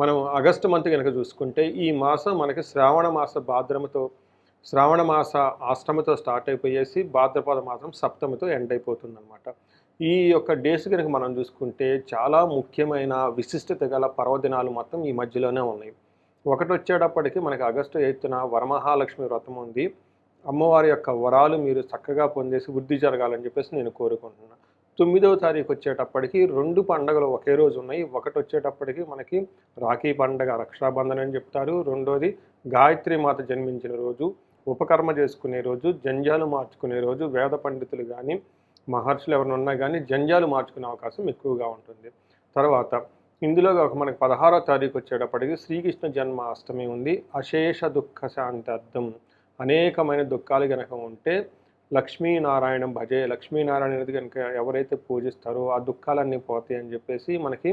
మనం August month కనుక చూసుకుంటే ఈ మాసం మనకి శ్రావణ మాస భాద్రమతో శ్రావణ మాస అష్టమితో స్టార్ట్ అయిపోయేసి భాద్రపద మాసం సప్తమితో ఎండ్ అయిపోతుందన్నమాట. ఈ యొక్క డేస్ కనుక మనం చూసుకుంటే చాలా ముఖ్యమైన విశిష్టత గల పర్వదినాలు మొత్తం ఈ మధ్యలోనే ఉన్నాయి. ఒకటి వచ్చేటప్పటికి మనకి ఆగస్టు ఎయిత్న వరమహాలక్ష్మి వ్రతం ఉంది. అమ్మవారి యొక్క వరాలు మీరు చక్కగా పొందేసి వృద్ధి జరగాలని చెప్పేసి నేను కోరుకుంటున్నాను తొమ్మిదవ తారీఖు వచ్చేటప్పటికి రెండు పండగలు ఒకే రోజు ఉన్నాయి. ఒకటి వచ్చేటప్పటికి మనకి రాఖీ పండగ రక్షాబంధన్ అని చెప్తారు. రెండోది గాయత్రి మాత జన్మించిన రోజు ఉపకర్మ చేసుకునే రోజు జంజాలు మార్చుకునే రోజు వేద పండితులు కానీ మహర్షులు ఎవరైనా ఉన్నా కానీ జంజాలు మార్చుకునే అవకాశం ఎక్కువగా ఉంటుంది. తర్వాత ఇందులో ఒక మనకి పదహారో తారీఖు వచ్చేటప్పటికి శ్రీకృష్ణ జన్మ అష్టమి ఉంది. అశేష దుఃఖ శాంతార్థం అనేకమైన దుఃఖాలు కనుక ఉంటే లక్ష్మీనారాయణం భజే లక్ష్మీనారాయణ అనేది కనుక ఎవరైతే పూజిస్తారో ఆ దుఃఖాలన్నీ పోతాయి అని చెప్పేసి మనకి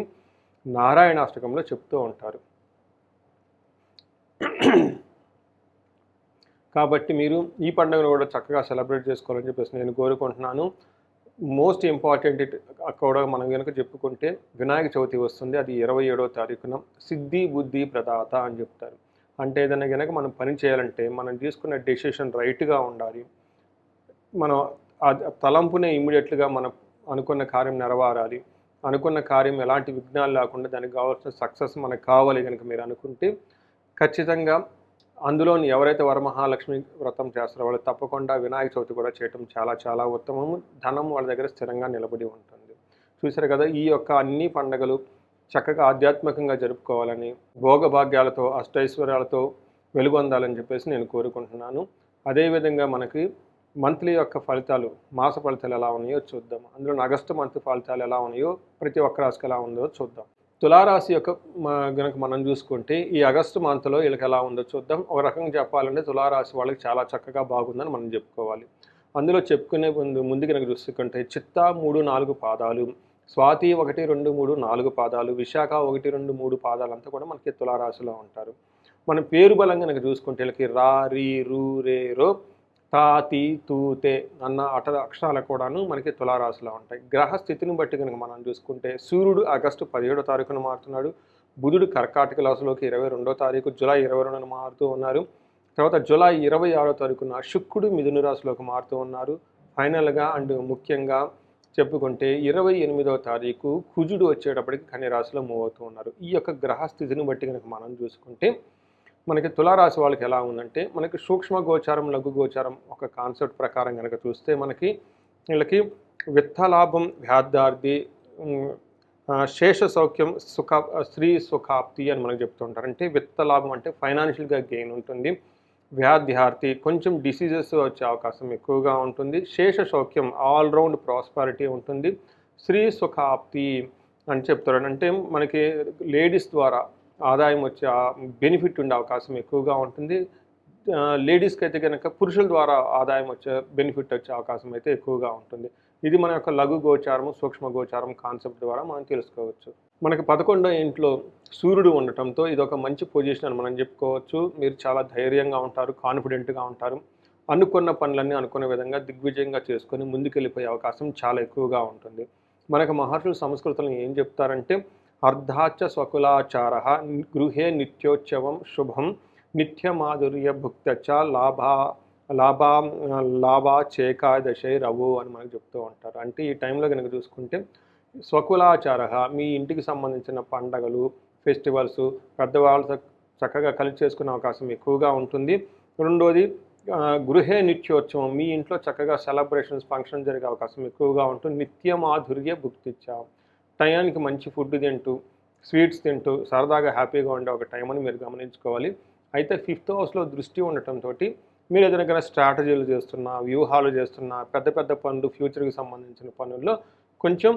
నారాయణ అష్టకంలో చెప్తూ ఉంటారు. కాబట్టి మీరు ఈ పండుగను కూడా చక్కగా సెలబ్రేట్ చేసుకోవాలని చెప్పేసి నేను కోరుకుంటున్నాను. మోస్ట్ ఇంపార్టెంట్ కూడా మనం కనుక చెప్పుకుంటే వినాయక చవితి వస్తుంది అది ఇరవై ఏడో తారీఖున సిద్ధి బుద్ధి ప్రదాత అని చెప్తారు. అంటే ఏదైనా కనుక మనం పని చేయాలంటే మనం తీసుకున్న డెసిషన్ రైట్గా ఉండాలి. మనం ఆ తలంపునే ఇమ్మీడియట్లుగా మనం అనుకున్న కార్యం నెరవేరాలి. అనుకున్న కార్యం ఎలాంటి విఘ్నాలు లేకుండా దానికి కావాల్సిన సక్సెస్ మనకు కావాలి కనుక మీరు అనుకుంటే ఖచ్చితంగా అందులోని ఎవరైతే వరమహాలక్ష్మి వ్రతం చేస్తారో వాళ్ళు తప్పకుండా వినాయక చవితి కూడా చేయటం చాలా చాలా ఉత్తమము. ధనం వాళ్ళ దగ్గర స్థిరంగా నిలబడి ఉంటుంది. చూసారు కదా ఈ యొక్క అన్ని పండగలు చక్కగా ఆధ్యాత్మికంగా జరుపుకోవాలని భోగభాగ్యాలతో అష్టైశ్వర్యాలతో వెలుగొందాలని చెప్పేసి నేను కోరుకుంటున్నాను. అదేవిధంగా మనకి మంత్లీ యొక్క ఫలితాలు మాస ఫలితాలు ఎలా ఉన్నాయో చూద్దాం. అందులో ఆగస్టు మంత్ ఫలితాలు ఎలా ఉన్నాయో ప్రతి ఒక్క రాశికి ఎలా ఉందో చూద్దాం. తులారాశి యొక్క గనక మనం చూసుకుంటే ఈ ఆగస్టు మంత్లో వీళ్ళకి ఎలా ఉందో చూద్దాం. ఒక రకంగా చెప్పాలంటే తులారాశి వాళ్ళకి చాలా చక్కగా బాగుందని మనం చెప్పుకోవాలి. అందులో చెప్పుకునే ముందు ముందు కనుక చూసుకుంటే చిత్త మూడు నాలుగు పాదాలు స్వాతి ఒకటి రెండు మూడు నాలుగు పాదాలు విశాఖ ఒకటి రెండు మూడు పాదాలు అంతా కూడా మనకి తులారాశిలో ఉంటారు. మన పేరు బలం కనుక చూసుకుంటే వీళ్ళకి రా రీ రూ రే రో తా తీ తూతే అన్న అట అక్షరాలు కూడాను మనకి తులారాశిలో ఉంటాయి. గ్రహ స్థితిని బట్టి కనుక మనం చూసుకుంటే సూర్యుడు ఆగస్టు పదిహేడో తారీఖున మారుతున్నాడు. బుధుడు కర్కాటక రాశిలోకి ఇరవై రెండో తారీఖు జూలై ఇరవై రెండున మారుతూ ఉన్నారు. తర్వాత జూలై ఇరవై ఆరో తారీఖున శుక్రుడు మిథున రాశిలోకి మారుతూ ఉన్నారు. ఫైనల్గా అండ్ ముఖ్యంగా చెప్పుకుంటే ఇరవై ఎనిమిదవ తారీఖు కుజుడు వచ్చేటప్పటికి కన్యరాశిలో మూవ్ అవుతూ ఉన్నారు. ఈ యొక్క గ్రహ స్థితిని బట్టి కనుక మనం చూసుకుంటే మనకి తులారాశి వాళ్ళకి ఎలా ఉందంటే మనకి సూక్ష్మ గోచారం లఘు గోచారం ఒక కాన్సెప్ట్ ప్రకారం కనుక చూస్తే మనకి వీళ్ళకి విత్తలాభం వ్యాధార్థి శేష సౌఖ్యం సుఖ స్త్రీ సుఖాప్తి అని మనకు చెప్తుంటారు అంటే విత్తలాభం అంటే ఫైనాన్షియల్గా గెయిన్ ఉంటుంది. వ్యాధ్యార్థి కొంచెం డిసీజెస్ వచ్చే అవకాశం ఎక్కువగా ఉంటుంది. శేష సౌఖ్యం ఆల్రౌండ్ ప్రాస్పారిటీ ఉంటుంది. స్త్రీ సుఖాప్తి అని చెప్తారు. అంటే మనకి లేడీస్ ద్వారా ఆదాయం వచ్చే బెనిఫిట్ ఉండే అవకాశం ఎక్కువగా ఉంటుంది. లేడీస్కి అయితే కనుక పురుషుల ద్వారా ఆదాయం వచ్చే బెనిఫిట్ వచ్చే అవకాశం అయితే ఎక్కువగా ఉంటుంది. ఇది మన యొక్క లఘు గోచారము సూక్ష్మ గోచారం కాన్సెప్ట్ ద్వారా మనం తెలుసుకోవచ్చు. మనకి పదకొండో ఇంట్లో సూర్యుడు ఉండటంతో ఇది ఒక మంచి పొజిషన్ అని మనం చెప్పుకోవచ్చు. మీరు చాలా ధైర్యంగా ఉంటారు కాన్ఫిడెంట్గా ఉంటారు. అనుకున్న పనులన్నీ అనుకున్న విధంగా దిగ్విజయంగా చేసుకొని ముందుకెళ్ళిపోయే అవకాశం చాలా ఎక్కువగా ఉంటుంది. మనకు మహర్షుల సంస్కృతులను ఏం చెప్తారంటే అర్ధాచ స్వకులాచార గృహే నిత్యోత్సవం శుభం నిత్యమాధుర్య భుక్తచ లాభా లాభా లాభా చేకాదశై రవు అని మనకు చెప్తూ ఉంటారు. అంటే ఈ టైంలో కనుక చూసుకుంటే స్వకులాచార మీ ఇంటికి సంబంధించిన పండగలు ఫెస్టివల్స్ పెద్దవాళ్ళతో చక్కగా కలిసి చేసుకునే అవకాశం ఎక్కువగా ఉంటుంది. రెండోది గృహే నిత్యోత్సవం మీ ఇంట్లో చక్కగా సెలబ్రేషన్స్ ఫంక్షన్ జరిగే అవకాశం ఎక్కువగా ఉంటుంది. నిత్య మాధుర్య భుక్తిచ్చాం. టయానికి మంచి ఫుడ్ తింటూ స్వీట్స్ తింటూ సరదాగా హ్యాపీగా ఉండే ఒక టైం అని మీరు గమనించుకోవాలి. అయితే ఫిఫ్త్ హౌస్లో దృష్టి ఉండటంతో మీరు ఏదైనా స్ట్రాటజీలు చేస్తున్నా వ్యూహాలు చేస్తున్నా పెద్ద పెద్ద పనులు ఫ్యూచర్కి సంబంధించిన పనుల్లో కొంచెం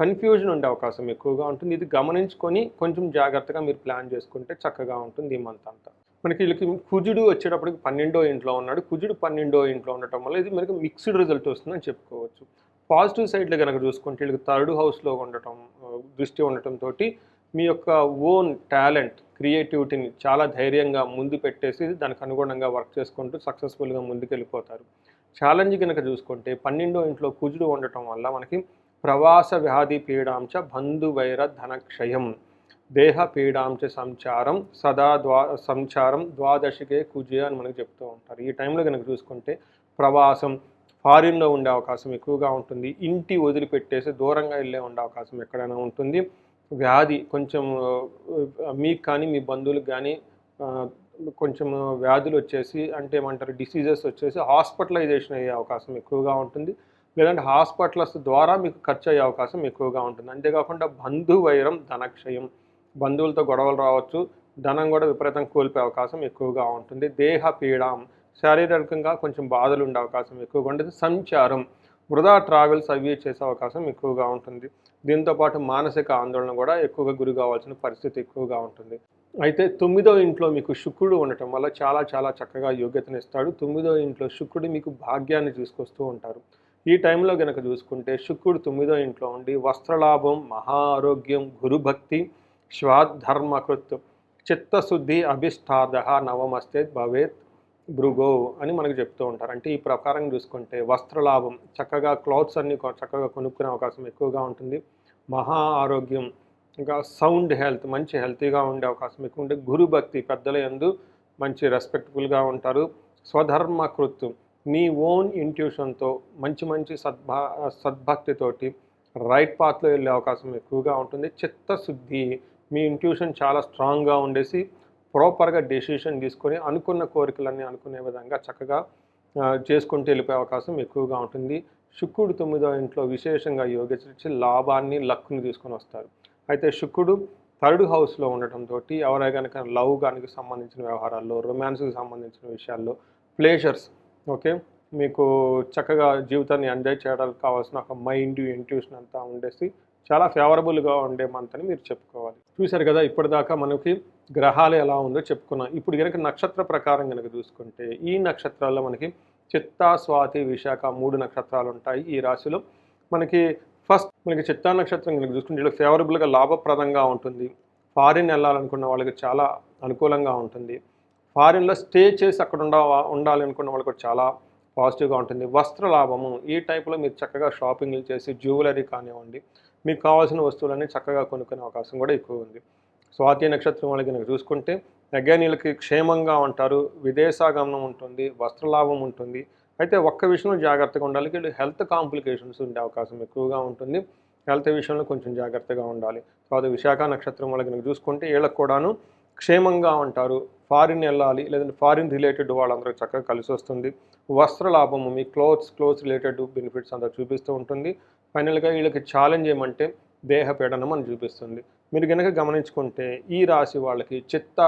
కన్ఫ్యూజన్ ఉండే అవకాశం ఎక్కువగా ఉంటుంది. ఇది గమనించుకొని కొంచెం జాగ్రత్తగా మీరు ప్లాన్ చేసుకుంటే చక్కగా ఉంటుంది ఈ మంత్ అంతా. మనకి వీళ్ళకి కుజుడు వచ్చేటప్పటికి పన్నెండో ఇంట్లో ఉన్నాడు. కుజుడు పన్నెండో ఇంట్లో ఉండటం వల్ల ఇది మనకి మిక్స్డ్ రిజల్ట్ వస్తుందని చెప్పుకోవచ్చు. పాజిటివ్ సైడ్లో కనుక చూసుకుంటే వీళ్ళకి థర్డ్ హౌస్లో ఉండటం దృష్టి ఉండటంతో మీ యొక్క ఓన్ టాలెంట్ క్రియేటివిటీని చాలా ధైర్యంగా ముందు పెట్టేసి దానికి అనుగుణంగా వర్క్ చేసుకుంటూ సక్సెస్ఫుల్గా ముందుకెళ్ళిపోతారు. ఛాలెంజ్ కనుక చూసుకుంటే పన్నెండో ఇంట్లో కుజుడు ఉండటం వల్ల మనకి ప్రవాస వ్యాధి పీడాంశ బంధువైర ధనక్షయం దేహ పీడాంశ సంచారం సదా ద్వా సంచారం ద్వాదశికే కుజే అని మనకు చెప్తూ ఉంటారు. ఈ టైంలో కనుక చూసుకుంటే ప్రవాసం ఫారిన్లో ఉండే అవకాశం ఎక్కువగా ఉంటుంది. ఇంటి వదిలిపెట్టేసి దూరంగా వెళ్ళే ఉండే అవకాశం ఎక్కడైనా ఉంటుంది. వ్యాధి కొంచెం మీకు కానీ మీ బంధువులకు కానీ కొంచెం వ్యాధులు వచ్చేసి అంటే ఏమంటారు డిసీజెస్ వచ్చేసి హాస్పిటలైజేషన్ అయ్యే అవకాశం ఎక్కువగా ఉంటుంది. లేదంటే హాస్పిటల్స్ ద్వారా మీకు ఖర్చు అయ్యే అవకాశం ఎక్కువగా ఉంటుంది. అంతేకాకుండా బంధువైరం ధనక్షయం బంధువులతో గొడవలు రావచ్చు ధనం కూడా విపరీతం కోల్పోయే అవకాశం ఎక్కువగా ఉంటుంది. దేహ పీడాం శారీరకంగా కొంచెం బాధలు ఉండే అవకాశం ఎక్కువగా ఉంటుంది సంచారం వృధా ట్రావెల్స్ అవి చేసే అవకాశం ఎక్కువగా ఉంటుంది. దీంతో పాటు మానసిక ఆందోళన కూడా ఎక్కువగా గురి కావాల్సిన పరిస్థితి ఎక్కువగా ఉంటుంది. అయితే తొమ్మిదో ఇంట్లో మీకు శుక్రుడు ఉండటం వల్ల చాలా చాలా చక్కగా యోగ్యతను ఇస్తాడు. తొమ్మిదో ఇంట్లో శుక్రుడు మీకు భాగ్యాన్ని తీసుకొస్తూ ఉంటారు. ఈ టైంలో గనక చూసుకుంటే శుక్రుడు తొమ్మిదో ఇంట్లో ఉండి వస్త్రలాభం మహా ఆరోగ్యం గురుభక్తి శ్వాధర్మకృత్ చిత్తశుద్ధి అభిష్టార్థ నవమస్తే భవేత్ భృగో అని మనకు చెప్తూ ఉంటారు. అంటే ఈ ప్రకారం చూసుకుంటే వస్త్రలాభం చక్కగా క్లాత్స్ అన్ని చక్కగా కొనుక్కునే అవకాశం ఎక్కువగా ఉంటుంది. మహా ఆరోగ్యం ఇంకా సౌండ్ హెల్త్ మంచి హెల్తీగా ఉండే అవకాశం ఎక్కువ ఉంటుంది గురు భక్తి పెద్దల ఎందు మంచి రెస్పెక్ట్ఫుల్గా ఉంటారు. స్వధర్మకృత్ మీ ఓన్ ఇంట్యూషన్తో మంచి మంచి సద్భా సద్భక్తితోటి రైట్ పాత్లో వెళ్ళే అవకాశం ఎక్కువగా ఉంటుంది. చిత్తశుద్ధి మీ ఇంట్యూషన్ చాలా స్ట్రాంగ్గా ఉండేసి ప్రాపర్గా డెసిషన్ తీసుకొని అనుకున్న కోరికలన్నీ అనుకునే విధంగా చక్కగా చేసుకుంటూ వెళ్ళిపోయే అవకాశం ఎక్కువగా ఉంటుంది. శుక్రుడు తొమ్మిదో ఇంట్లో విశేషంగా యోగించి లాభాన్ని లక్కుని తీసుకొని వస్తారు. అయితే శుక్రుడు థర్డ్ హౌస్లో ఉండటంతో ఎవరై కనుక లవ్ గానికి సంబంధించిన వ్యవహారాల్లో రొమాన్స్కి సంబంధించిన విషయాల్లో ప్లేషర్స్ ఓకే మీకు చక్కగా జీవితాన్ని ఎంజాయ్ చేయడానికి కావాల్సిన ఒక మైండ్ ఇంట్యూషన్ అంతా ఉండేసి చాలా ఫేవరబుల్గా ఉండే మంత్ అని మీరు చెప్పుకోవాలి. చూశారు కదా ఇప్పటిదాకా మనకి గ్రహాలు ఎలా ఉందో చెప్పుకున్నాం. ఇప్పుడు కనుక నక్షత్ర ప్రకారం కనుక చూసుకుంటే ఈ నక్షత్రాల్లో మనకి చిత్తా స్వాతి విశాఖ మూడు నక్షత్రాలు ఉంటాయి ఈ రాశిలో. మనకి ఫస్ట్ మనకి చిత్తా నక్షత్రం కనుక చూసుకుంటే ఇలా ఫేవరబుల్గా లాభప్రదంగా ఉంటుంది. ఫారిన్ వెళ్ళాలనుకున్న వాళ్ళకి చాలా అనుకూలంగా ఉంటుంది. ఫారిన్లో స్టే చేసి అక్కడ ఉండ ఉండాలి అనుకున్న వాళ్ళకి చాలా పాజిటివ్గా ఉంటుంది. వస్త్ర లాభము ఈ టైప్లో మీరు చక్కగా షాపింగ్లు చేసి జ్యువెలరీ కానివ్వండి మీకు కావాల్సిన వస్తువులన్నీ చక్కగా కొనుక్కునే అవకాశం కూడా ఎక్కువ ఉంది. స్వాతి నక్షత్రం వాళ్ళకి కనుక చూసుకుంటే అజ్ఞానీలకి వీళ్ళకి క్షేమంగా ఉంటారు విదేశాగమనం ఉంటుంది వస్త్రలాభం ఉంటుంది. అయితే ఒక్క విషయంలో జాగ్రత్తగా ఉండాలి. వీళ్ళు హెల్త్ కాంప్లికేషన్స్ ఉండే అవకాశం ఎక్కువగా ఉంటుంది. హెల్త్ విషయంలో కొంచెం జాగ్రత్తగా ఉండాలి. తర్వాత విశాఖ నక్షత్రం వాళ్ళకి కనుక చూసుకుంటే వీళ్ళకి కూడాను క్షేమంగా ఉంటారు. ఫారిన్ వెళ్ళాలి లేదంటే ఫారిన్ రిలేటెడ్ వాళ్ళందరూ చక్కగా కలిసి వస్తుంది. వస్త్ర లాభము మీ క్లోత్స్ క్లోత్స్ రిలేటెడ్ బెనిఫిట్స్ అంతా చూపిస్తూ ఉంటుంది. ఫైనల్గా వీళ్ళకి ఛాలెంజ్ ఏమంటే దేహ పీడనం అని చూపిస్తుంది. మీరు కనుక గమనించుకుంటే ఈ రాశి వాళ్ళకి చిత్త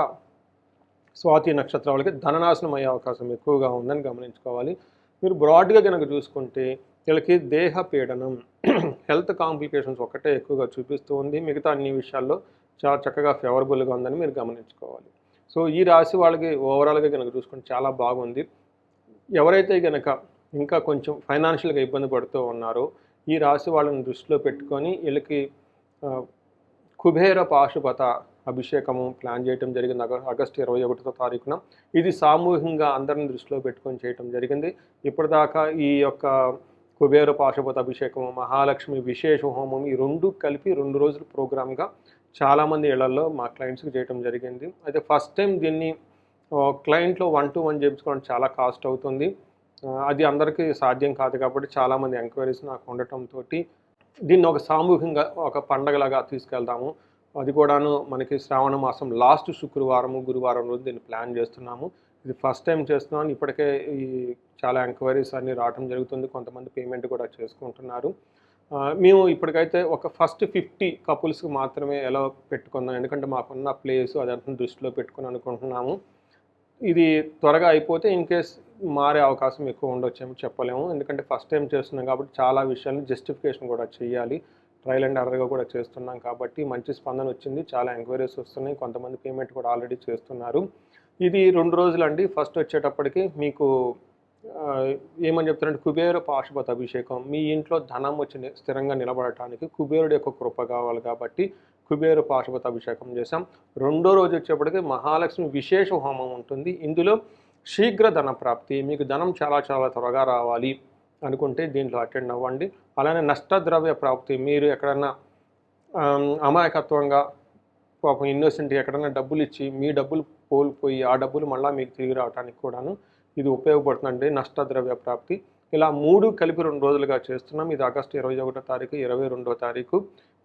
స్వాతి నక్షత్రం వాళ్ళకి ధననాశనం అయ్యే అవకాశం ఎక్కువగా ఉందని గమనించుకోవాలి. మీరు బ్రాడ్గా కనుక చూసుకుంటే వీళ్ళకి దేహ పీడనం హెల్త్ కాంప్లికేషన్స్ ఒకటే ఎక్కువగా చూపిస్తూ ఉంది. మిగతా అన్ని విషయాల్లో చాలా చక్కగా ఫేవరబుల్గా ఉందని మీరు గమనించుకోవాలి. సో ఈ రాశి వాళ్ళకి ఓవరాల్గా కనుక చూసుకుంటే చాలా బాగుంది. ఎవరైతే కనుక ఇంకా కొంచెం ఫైనాన్షియల్గా ఇబ్బంది పడుతూ ఉన్నారో ఈ రాశి వాళ్ళని దృష్టిలో పెట్టుకొని వీళ్ళకి కుబేర పాశుపత అభిషేకము ప్లాన్ చేయడం జరిగింది. ఆగస్టు ఇరవై ఒకటో తారీఖున. ఇది సామూహికంగా అందరిని దృష్టిలో పెట్టుకొని చేయటం జరిగింది. ఇప్పటిదాకా ఈ యొక్క కుబేర పాశుపత అభిషేకము మహాలక్ష్మి విశేష హోమం ఈ రెండు కలిపి రెండు రోజుల ప్రోగ్రామ్గా చాలామంది ఇళ్ళలో మా క్లయింట్స్కి చేయటం జరిగింది. అయితే ఫస్ట్ టైం దీన్ని క్లయింట్లో వన్ టు వన్ చేయించుకోవడం చాలా కాస్ట్ అవుతుంది. అది అందరికీ సాధ్యం కాదు కాబట్టి చాలామంది ఎంక్వైరీస్ నాకు ఉండటంతో దీన్ని ఒక సామూహికంగా ఒక పండగలాగా తీసుకెళ్తాము. అది కూడాను మనకి శ్రావణ మాసం లాస్ట్ శుక్రవారము గురువారం రోజు దీన్ని ప్లాన్ చేస్తున్నాము. ఇది ఫస్ట్ టైం చేస్తున్నాను. ఇప్పటికే ఈ చాలా ఎంక్వైరీస్ అన్ని రావడం జరుగుతుంది. కొంతమంది పేమెంట్ కూడా చేసుకుంటున్నారు. మేము ఇప్పటికైతే ఒక ఫస్ట్ ఫిఫ్టీ కపుల్స్కి మాత్రమే ఎలా పెట్టుకుందాం. ఎందుకంటే మాకున్న ప్లేస్ అదంతా దృష్టిలో పెట్టుకుని అనుకుంటున్నాము. ఇది త్వరగా అయిపోతే ఇన్ కేస్ మారే అవకాశం ఎక్కువ ఉండొచ్చేమో చెప్పలేము. ఎందుకంటే ఫస్ట్ టైం చేస్తున్నాం కాబట్టి చాలా విషయాలను జస్టిఫికేషన్ కూడా చేయాలి. ట్రయల్ అండ్ ఎర్రర్గా కూడా చేస్తున్నాం కాబట్టి మంచి స్పందన వచ్చింది. చాలా ఎంక్వైరీస్ వస్తున్నాయి. కొంతమంది పేమెంట్ కూడా ఆల్రెడీ చేస్తున్నారు. ఇది రెండు రోజులండి. ఫస్ట్ వచ్చేటప్పటికి మీకు ఏమని చెప్తారంటే కుబేర పాశుపత అభిషేకం మీ ఇంట్లో ధనం వచ్చి స్థిరంగా నిలబడటానికి కుబేరుడు యొక్క కృప కావాలి కాబట్టి కుబేర పాశుపత అభిషేకం చేసాం రెండో రోజు వచ్చేప్పటికి మహాలక్ష్మి విశేష హోమం ఉంటుంది. ఇందులో శీఘ్ర ధన ప్రాప్తి మీకు ధనం చాలా చాలా త్వరగా రావాలి అనుకుంటే దీంట్లో అటెండ్ అవ్వండి. అలానే నష్టద్రవ్య ప్రాప్తి మీరు ఎక్కడన్నా అమాయకత్వంగా పాపం ఇన్నోసెంట్గా ఎక్కడైనా డబ్బులు ఇచ్చి మీ డబ్బులు కోల్పోయి ఆ డబ్బులు మళ్ళీ మీకు తిరిగి రావడానికి కూడాను ఇది ఉపయోగపడుతుందండి నష్టద్రవ్య ప్రాప్తి. ఇలా మూడు కలిపి రెండు రోజులుగా చేస్తున్నాం. ఇది ఆగస్టు ఇరవై ఒకటో తారీఖు ఇరవై రెండో తారీఖు.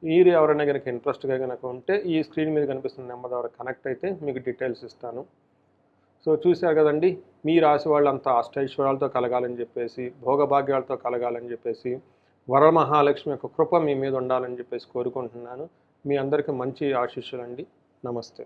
మీరు ఎవరైనా కనుక ఇంట్రెస్ట్గా కనుక ఉంటే ఈ స్క్రీన్ మీద కనిపిస్తున్న నెంబర్ ద్వారా కనెక్ట్ అయితే మీకు డీటెయిల్స్ ఇస్తాను. సో చూశారు కదండి మీ రాశి వాళ్ళంతా అష్టైశ్వర్యాలతో కలగాలని చెప్పేసి భోగభాగ్యాలతో కలగాలని చెప్పేసి వరమహాలక్ష్మి యొక్క కృప మీ మీద ఉండాలని చెప్పేసి కోరుకుంటున్నాను. మీ అందరికీ మంచి ఆశీస్సులండి. నమస్తే.